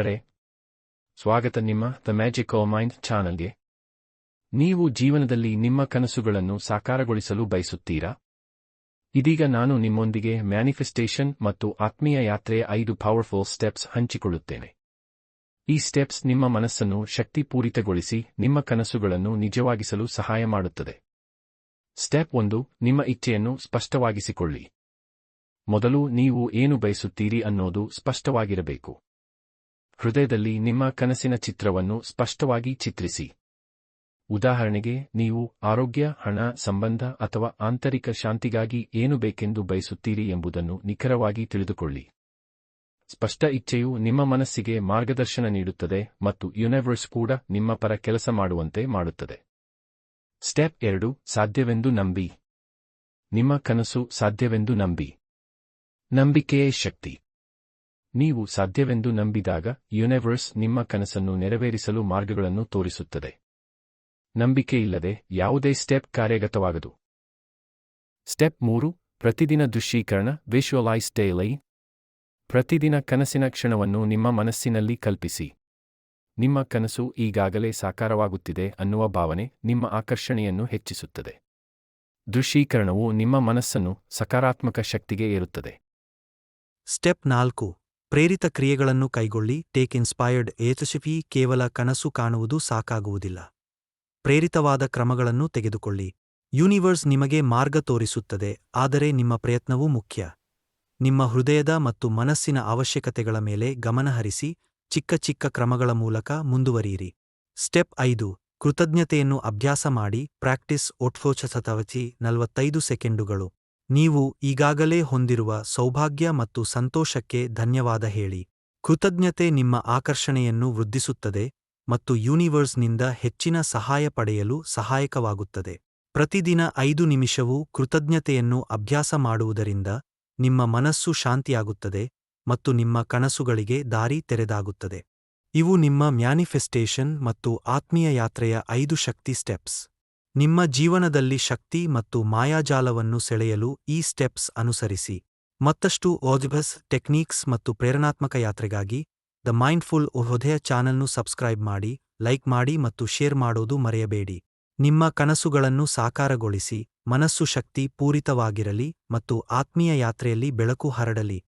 ಅರೆ ಸ್ವಾಗತ ನಿಮ್ಮ ದ ಮ್ಯಾಜಿಕ್ ಮೈಂಡ್ ಚಾನಲ್ಗೆ. ನೀವು ಜೀವನದಲ್ಲಿ ನಿಮ್ಮ ಕನಸುಗಳನ್ನು ಸಾಕಾರಗೊಳಿಸಲು ಬಯಸುತ್ತೀರಾ? ಇದೀಗ ನಾನು ನಿಮ್ಮೊಂದಿಗೆ ಮ್ಯಾನಿಫೆಸ್ಟೇಷನ್ ಮತ್ತು ಆತ್ಮೀಯ ಯಾತ್ರೆಯ ಐದು ಪವರ್ಫುಲ್ ಸ್ಟೆಪ್ಸ್ ಹಂಚಿಕೊಳ್ಳುತ್ತೇನೆ. ಈ ಸ್ಟೆಪ್ಸ್ ನಿಮ್ಮ ಮನಸ್ಸನ್ನು ಶಕ್ತಿಪೂರಿತಗೊಳಿಸಿ, ನಿಮ್ಮ ಕನಸುಗಳನ್ನು ನಿಜವಾಗಿಸಲು ಸಹಾಯ ಮಾಡುತ್ತದೆ. ಸ್ಟೆಪ್ ಒಂದು, ನಿಮ್ಮ ಇಚ್ಛೆಯನ್ನು ಸ್ಪಷ್ಟವಾಗಿಸಿಕೊಳ್ಳಿ. ಮೊದಲು ನೀವು ಏನು ಬಯಸುತ್ತೀರಿ ಅನ್ನೋದು ಸ್ಪಷ್ಟವಾಗಿರಬೇಕು. ಹೃದಯದಲ್ಲಿ ನಿಮ್ಮ ಕನಸಿನ ಚಿತ್ರವನ್ನು ಸ್ಪಷ್ಟವಾಗಿ ಚಿತ್ರಿಸಿ. ಉದಾಹರಣೆಗೆ, ನೀವು ಆರೋಗ್ಯ, ಹಣ, ಸಂಬಂಧ ಅಥವಾ ಆಂತರಿಕ ಶಾಂತಿಗಾಗಿ ಏನು ಬೇಕೆಂದು ಬಯಸುತ್ತೀರಿ ಎಂಬುದನ್ನು ನಿಖರವಾಗಿ ತಿಳಿದುಕೊಳ್ಳಿ. ಸ್ಪಷ್ಟ ಇಚ್ಛೆಯು ನಿಮ್ಮ ಮನಸ್ಸಿಗೆ ಮಾರ್ಗದರ್ಶನ ನೀಡುತ್ತದೆ ಮತ್ತು ಯುನಿವರ್ಸ್ ಕೂಡ ನಿಮ್ಮ ಪರ ಕೆಲಸ ಮಾಡುವಂತೆ ಮಾಡುತ್ತದೆ. ಸ್ಟೆಪ್ ಎರಡು, ಸಾಧ್ಯವೆಂದು ನಂಬಿ. ನಿಮ್ಮ ಕನಸು ಸಾಧ್ಯವೆಂದು ನಂಬಿ. ನಂಬಿಕೆಯೇ ಶಕ್ತಿ. ನೀವು ಸಾಧ್ಯವೆಂದು ನಂಬಿದಾಗ ಯುನಿವರ್ಸ್ ನಿಮ್ಮ ಕನಸನ್ನು ನೆರವೇರಿಸಲು ಮಾರ್ಗಗಳನ್ನು ತೋರಿಸುತ್ತದೆ. ನಂಬಿಕೆಯಿಲ್ಲದೆ ಯಾವುದೇ ಸ್ಟೆಪ್ ಕಾರ್ಯಗತವಾಗದು. ಸ್ಟೆಪ್ ಮೂರು, ಪ್ರತಿದಿನ ದೃಶ್ಯೀಕರಣ, ವಿಶ್ವಲೈಸ್ ಡೇಲೈ. ಪ್ರತಿದಿನ ಕನಸಿನ ಕ್ಷಣವನ್ನು ನಿಮ್ಮ ಮನಸ್ಸಿನಲ್ಲಿ ಕಲ್ಪಿಸಿ. ನಿಮ್ಮ ಕನಸು ಈಗಾಗಲೇ ಸಾಕಾರವಾಗುತ್ತಿದೆ ಅನ್ನುವ ಭಾವನೆ ನಿಮ್ಮ ಆಕರ್ಷಣೆಯನ್ನು ಹೆಚ್ಚಿಸುತ್ತದೆ. ದೃಶ್ಯೀಕರಣವು ನಿಮ್ಮ ಮನಸ್ಸನ್ನು ಸಕಾರಾತ್ಮಕ ಶಕ್ತಿಗೆ ಏರುತ್ತದೆ. ಸ್ಟೆಪ್ ನಾಲ್ಕು ಪ್ರೇರಿತ ಕ್ರಿಯೆಗಳನ್ನು ಕೈಗೊಳ್ಳಿ ಟೇಕ್ ಇನ್ಸ್ಪೈರ್ಡ್ ಏತಶಿಫಿ ಕೇವಲ ಕನಸು ಕಾಣುವುದು ಸಾಕಾಗುವುದಿಲ್ಲ. ಪ್ರೇರಿತವಾದ ಕ್ರಮಗಳನ್ನು ತೆಗೆದುಕೊಳ್ಳಿ. ಯೂನಿವರ್ಸ್ ನಿಮಗೆ ಮಾರ್ಗ ತೋರಿಸುತ್ತದೆ, ಆದರೆ ನಿಮ್ಮ ಪ್ರಯತ್ನವೂ ಮುಖ್ಯ. ನಿಮ್ಮ ಹೃದಯದ ಮತ್ತು ಮನಸ್ಸಿನ ಅವಶ್ಯಕತೆಗಳ ಮೇಲೆ ಗಮನಹರಿಸಿ ಚಿಕ್ಕ ಚಿಕ್ಕ ಕ್ರಮಗಳ ಮೂಲಕ ಮುಂದುವರಿಯಿರಿ. ಸ್ಟೆಪ್ ಐದು, ಕೃತಜ್ಞತೆಯನ್ನು ಅಭ್ಯಾಸ ಮಾಡಿ ಪ್ರಾಕ್ಟಿಸ್ ಒಟ್ಫೋಚಸತವಚಿ ನಲವತ್ತೈದು ಸೆಕೆಂಡುಗಳು. ನೀವು ಈಗಾಗಲೇ ಹೊಂದಿರುವ ಸೌಭಾಗ್ಯ ಮತ್ತು ಸಂತೋಷಕ್ಕೆ ಧನ್ಯವಾದ ಹೇಳಿ. ಕೃತಜ್ಞತೆ ನಿಮ್ಮ ಆಕರ್ಷಣೆಯನ್ನು ವೃದ್ಧಿಸುತ್ತದೆ ಮತ್ತು ಯೂನಿವರ್ಸ್ನಿಂದ ಹೆಚ್ಚಿನ ಸಹಾಯ ಪಡೆಯಲು ಸಹಾಯಕವಾಗುತ್ತದೆ. ಪ್ರತಿದಿನ ಐದು ನಿಮಿಷವೂ ಕೃತಜ್ಞತೆಯನ್ನು ಅಭ್ಯಾಸ ಮಾಡುವುದರಿಂದ ನಿಮ್ಮ ಮನಸ್ಸು ಶಾಂತಿಯಾಗುತ್ತದೆ ಮತ್ತು ನಿಮ್ಮ ಕನಸುಗಳಿಗೆ ದಾರಿ ತೆರೆದಾಗುತ್ತದೆ. ಇವು ನಿಮ್ಮ ಮ್ಯಾನಿಫೆಸ್ಟೇಷನ್ ಮತ್ತು ಆತ್ಮೀಯ ಯಾತ್ರೆಯ ಐದು ಶಕ್ತಿ ಸ್ಟೆಪ್ಸ್. ನಿಮ್ಮ ಜೀವನದಲ್ಲಿ ಶಕ್ತಿ ಮತ್ತು ಮಾಯಾಜಾಲವನ್ನು ಸೆಳೆಯಲು ಈ ಸ್ಟೆಪ್ಸ್ ಅನುಸರಿಸಿ. ಮತ್ತಷ್ಟು ಓಜ್ಬಸ್ ಟೆಕ್ನೀಕ್ಸ್ ಮತ್ತು ಪ್ರೇರಣಾತ್ಮಕ ಯಾತ್ರೆಗಾಗಿ ದ ಮೈಂಡ್ಫುಲ್ ಹೃದಯ ಚಾನಲ್ನು ಸಬ್ಸ್ಕ್ರೈಬ್ ಮಾಡಿ, ಲೈಕ್ ಮಾಡಿ ಮತ್ತು ಶೇರ್ ಮಾಡೋದು ಮರೆಯಬೇಡಿ. ನಿಮ್ಮ ಕನಸುಗಳನ್ನು ಸಾಕಾರಗೊಳಿಸಿ, ಮನಸ್ಸು ಶಕ್ತಿ ಪೂರಿತವಾಗಿರಲಿ ಮತ್ತು ಆತ್ಮೀಯ ಯಾತ್ರೆಯಲ್ಲಿ ಬೆಳಕು ಹರಡಲಿ.